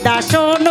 দাসন